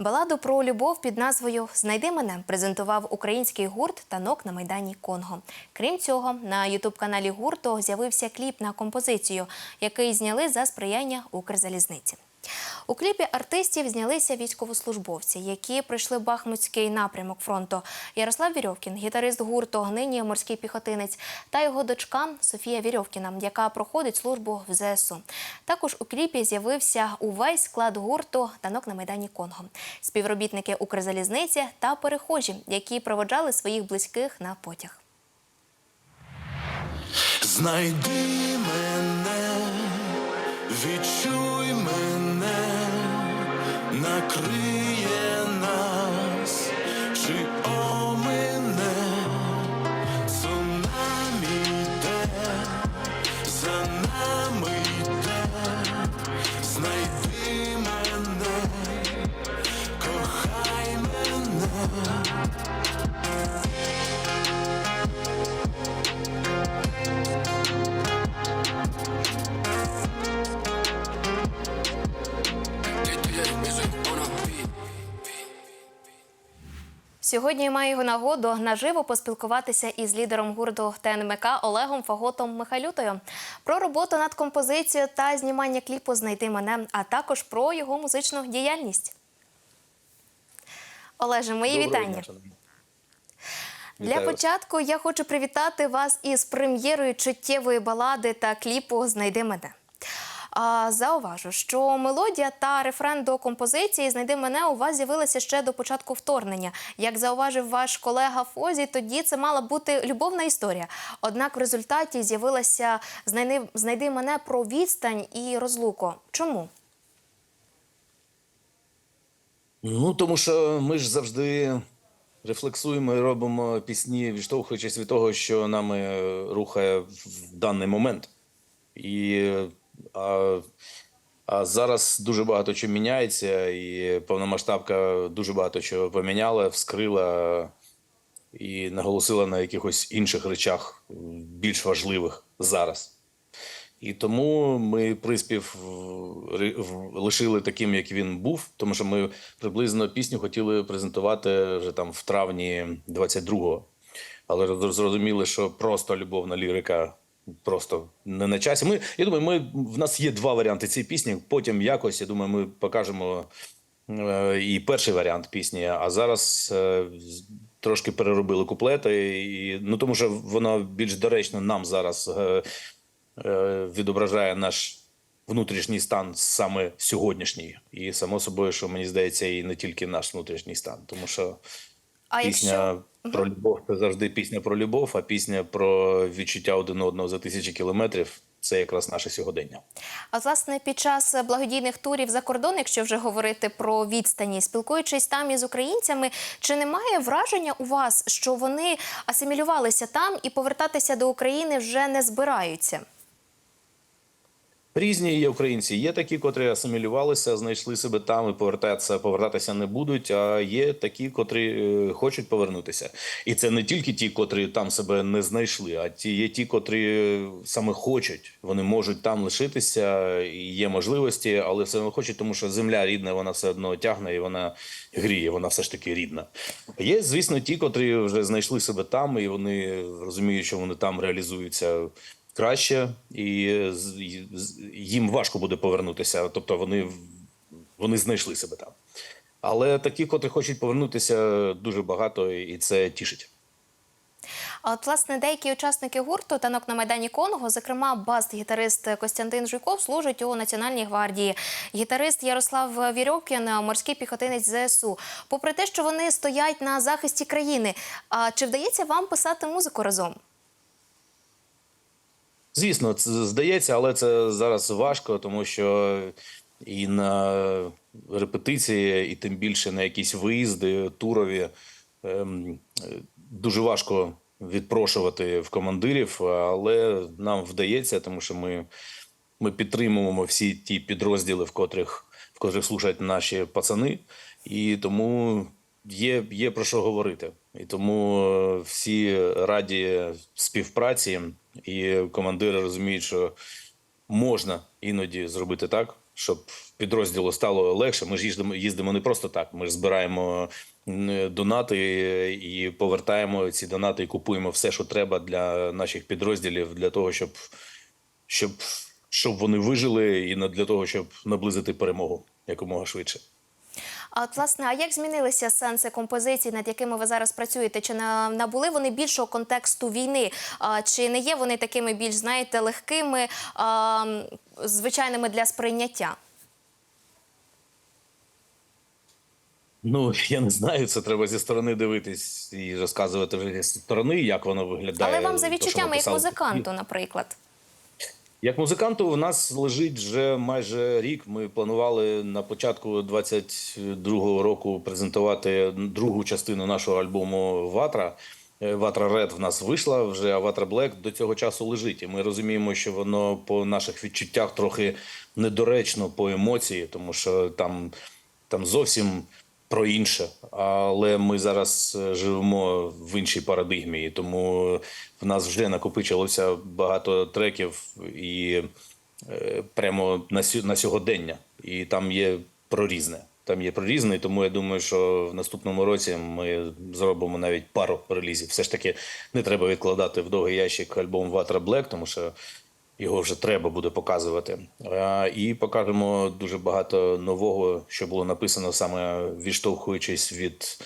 Баладу про любов під назвою Знайди мене презентував український гурт танок на майдані Конго. Крім цього, на ютуб-каналі гурту з'явився кліп на композицію, який зняли за сприяння Укрзалізниці. У кліпі артистів знялися військовослужбовці, які пройшли Бахмутський напрямок фронту. Ярослав Вірьовкін, гітарист гурту, нині морський піхотинець, та його дочка Софія Вірьовкіна, яка проходить службу в ЗСУ. Також у кліпі з'явився увесь склад гурту танок на майдані Конго, співробітники Укрзалізниці та перехожі, які проводжали своїх близьких на потяг. Знайди мене, відчуй мене, накриє Сьогодні маю його нагоду наживо поспілкуватися із лідером гурту ТНМК Олегом Фаготом Михайлютою про роботу над композицією та знімання кліпу Знайди мене, а також про його музичну діяльність. Олеже, мої Доброго вітання. дня. Для початку я хочу привітати вас із прем'єрою чуттєвої балади та кліпу Знайди мене. А, зауважу, що мелодія та рефрен до композиції Знайди мене у вас з'явилися ще до початку вторгнення. Як зауважив ваш колега Фозі, тоді це мала бути любовна історія. Однак в результаті з'явилася Знайди, Знайди мене про відстань і розлуку. Чому? Ну тому що ми ж завжди рефлексуємо і робимо пісні, відштовхуючись від того, що нами рухає в даний момент. І а, а зараз дуже багато чого міняється, і повномасштабка дуже багато чого поміняла, вскрила і наголосила на якихось інших речах, більш важливих зараз. І тому ми приспів в- лишили таким, як він був, тому що ми приблизно пісню хотіли презентувати вже там в травні 22-го. Але зрозуміли, що просто любовна лірика просто не на часі. Ми, я думаю, ми, в нас є два варіанти цієї пісні. Потім якось, я думаю, ми покажемо е, і перший варіант пісні. А зараз е, трошки переробили куплети, і, ну тому що воно більш доречно нам зараз. е, е, відображає наш внутрішній стан саме сьогоднішній. І само собою, що мені здається, і не тільки наш внутрішній стан, тому що А пісня якщо про любов це завжди пісня про любов, а пісня про відчуття один одного за тисячі кілометрів це якраз наше сьогодення. А власне під час благодійних турів за кордон, якщо вже говорити про відстані, спілкуючись там із українцями, чи немає враження у вас, що вони асимілювалися там і повертатися до України вже не збираються? Різні є українці. Є такі, котрі асимілювалися, знайшли себе там і повертатися, повертатися не будуть. А є такі, котрі е, хочуть повернутися. І це не тільки ті, котрі там себе не знайшли, а ті є ті, котрі е, саме хочуть. Вони можуть там лишитися, і є можливості, але все одно хочуть, тому що земля рідна, вона все одно тягне і вона гріє. Вона все ж таки рідна. Є, звісно, ті, котрі вже знайшли себе там, і вони розуміють, що вони там реалізуються краще, і їм важко буде повернутися. Тобто вони, вони знайшли себе там. Але такі, котрі хочуть повернутися, дуже багато, і це тішить. А от власне деякі учасники гурту танок на майдані Конго, зокрема бас-гітарист Костянтин Жуйков, служить у Національній гвардії. Гітарист Ярослав Вірьовкін, морський піхотинець ЗСУ. Попри те, що вони стоять на захисті країни, чи вдається вам писати музику разом? Звісно, це здається, але це зараз важко, тому що і на репетиції, і тим більше на якісь виїзди турові ем, дуже важко відпрошувати в командирів, але нам вдається, тому що ми, ми підтримуємо всі ті підрозділи, в котрих, в котрих служать наші пацани, і тому є, є про що говорити. І тому е, всі раді співпраці, і командири розуміють, що можна іноді зробити так, щоб підрозділу стало легше. Ми ж їздимо, їздимо не просто так. Ми ж збираємо донати і повертаємо ці донати і купуємо все, що треба для наших підрозділів, для того, щоб, щоб, щоб вони вижили, і для того, щоб наблизити перемогу якомога швидше. А от власне, а як змінилися сенси композицій, над якими ви зараз працюєте? Чи набули вони більшого контексту війни? А, чи не є вони такими більш, знаєте, легкими, а, звичайними для сприйняття? Ну я не знаю, це треба зі сторони дивитись і розказувати вже зі сторони, як воно виглядає. Але вам за відчуттями, як музиканту, наприклад. Як музиканту, у нас лежить вже майже рік. Ми планували на початку 22-го року презентувати другу частину нашого альбому Ватра. Е, Ватра Ред в нас вийшла вже, а Ватра Блек до цього часу лежить. І ми розуміємо, що воно по наших відчуттях трохи недоречно по емоції, тому що там, там зовсім про інше. Але ми зараз е, живемо в іншій парадигмі, тому в нас вже накопичилося багато треків і е, прямо на, на сьогодення. І там є про різне. Там є про різне, тому я думаю, що в наступному році ми зробимо навіть пару релізів. Все ж таки не треба відкладати в довгий ящик альбом Ватра Блек, тому що його вже треба буде показувати. Е, І покажемо дуже багато нового, що було написано саме відштовхуючись від,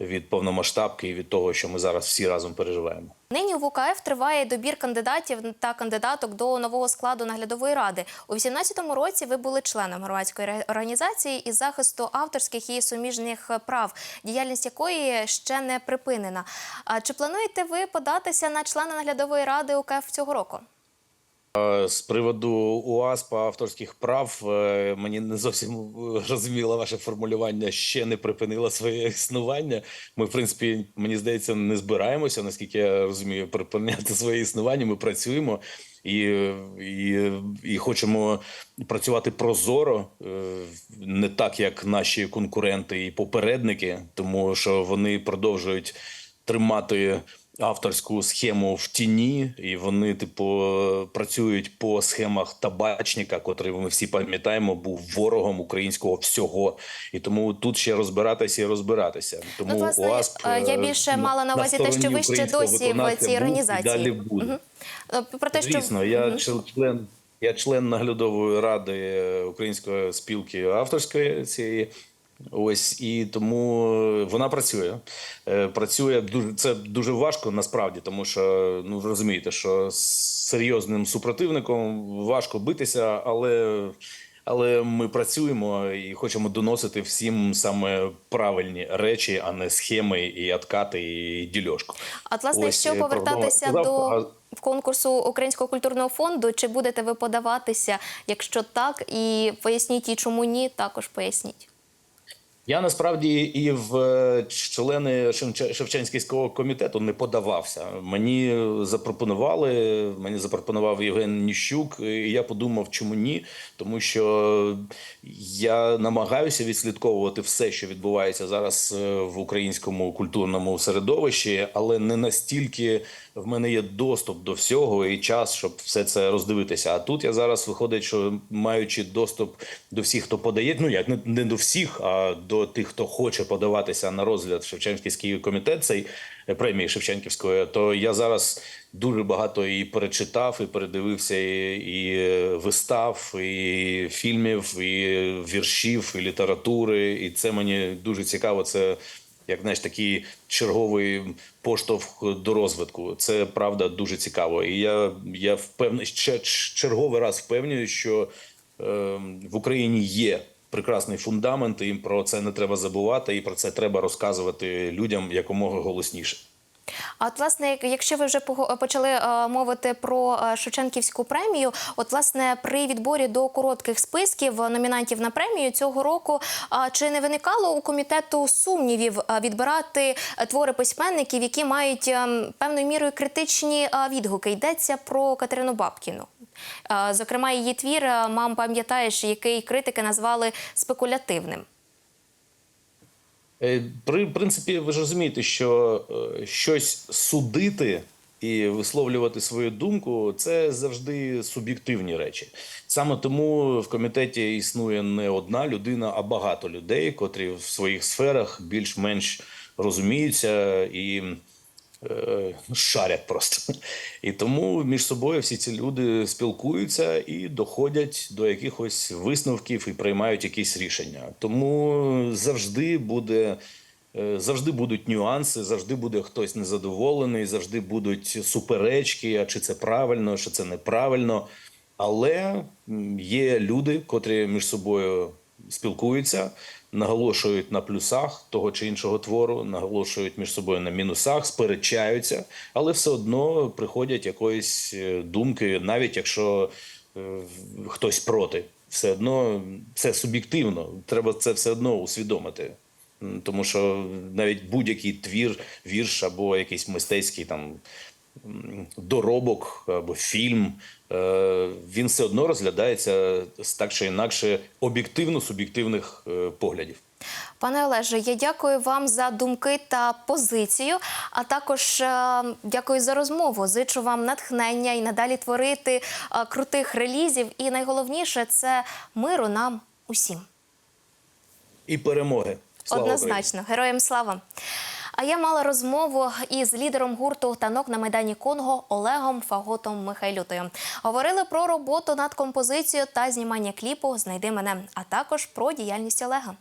від повномасштабки і від того, що ми зараз всі разом переживаємо. Нині в УКФ триває добір кандидатів та кандидаток до нового складу наглядової ради. У 2018 році ви були членом громадської організації із захисту авторських і суміжних прав, діяльність якої ще не припинена. А чи плануєте ви податися на члена наглядової ради УКФ цього року? З приводу УАСПа авторських прав е, мені не зовсім е, розуміло ваше формулювання ще не припинило своє існування. Ми, в принципі, мені здається, не збираємося, наскільки я розумію, припиняти своє існування. Ми працюємо і, і, і хочемо працювати прозоро, е, не так як наші конкуренти і попередники, тому що вони продовжують тримати авторську схему в тіні, і вони, типу, працюють по схемах табачника, котрий ми всі пам'ятаємо, був ворогом українського всього. І тому тут ще розбиратися і розбиратися. Тому Ну, власне, ОАСП, е, я більше на- мала на увазі те, що ви ще досі в цій організації. далі буде. Е, Про те, що Звісно, я чл- член. Я член наглядової ради Української спілки авторської цієї. Ось і тому е, вона працює. Е, Працює дуже це дуже важко насправді, тому що ну розумієте, що з серйозним супротивником важко битися, але, але ми працюємо і хочемо доносити всім саме правильні речі, а не схеми і откати, і дільошку. А власне, якщо е, повертатися до конкурсу Українського культурного фонду, чи будете ви подаватися? Якщо так, і поясніть, і чому ні, також поясніть. Я насправді і в е, члени Шевче- Шевченківського комітету не подавався. Мені запропонували, мені запропонував Євген Ніщук, і я подумав, чому ні, тому що я намагаюся відслідковувати все, що відбувається зараз е, в українському культурному середовищі, але не настільки в мене є доступ до всього і час, щоб все це роздивитися. А тут я зараз виходить, що маючи доступ до всіх, хто подає, ну як не, не до всіх, а до тих, хто хоче подаватися на розгляд Шевченківський комітет цей е, премії Шевченківської, то я зараз дуже багато і перечитав, і передивився і, і е, вистав, і фільмів, і віршів, і літератури. І це мені дуже цікаво. Це як знаєш, такий черговий поштовх до розвитку. Це правда дуже цікаво. І я, я впевнений, черговий раз впевнюю, що е, в Україні є прекрасний фундамент, і про це не треба забувати, і про це треба розказувати людям якомога голосніше. А от, власне, якщо ви вже почали е, мовити про е, Шевченківську премію, от власне при відборі до коротких списків е, номінантів на премію цього року, чи не виникало у комітету сумнівів відбирати твори письменників, які мають е, певною мірою критичні відгуки? Йдеться про Катерину Бабкіну. Зокрема, її твір мам пам'ятаєш, який критики назвали спекулятивним. Е, При принципі, ви ж розумієте, що е, щось судити і висловлювати свою думку це завжди суб'єктивні речі. Саме тому в комітеті існує не одна людина, а багато людей, котрі в своїх сферах більш-менш розуміються і шарять просто. І тому між собою всі ці люди спілкуються і доходять до якихось висновків і приймають якісь рішення. Тому завжди буде. е, Завжди будуть нюанси, завжди буде хтось незадоволений, завжди будуть суперечки, а чи це правильно, чи це неправильно. Але є люди, котрі між собою спілкуються, наголошують на плюсах того чи іншого твору, наголошують між собою на мінусах, сперечаються, але все одно приходять якоїсь е, думки, навіть якщо е, хтось проти. Все одно це суб'єктивно. Треба це все одно усвідомити. Тому що навіть будь-який твір, вірш або якийсь мистецький там доробок або фільм, е, він все одно розглядається з так чи інакше об'єктивно-суб'єктивних е, поглядів. Пане Олеже, я дякую вам за думки та позицію, а також е, дякую за розмову. Зичу вам натхнення і надалі творити крутих релізів. І найголовніше це миру нам усім. І перемоги. Слава Україні! Однозначно, героям слава. А я мала розмову із лідером гурту танок на майдані Конго Олегом Фаготом Михайлютою. Говорили про роботу над композицією та знімання кліпу Знайди мене, а також про діяльність Олега.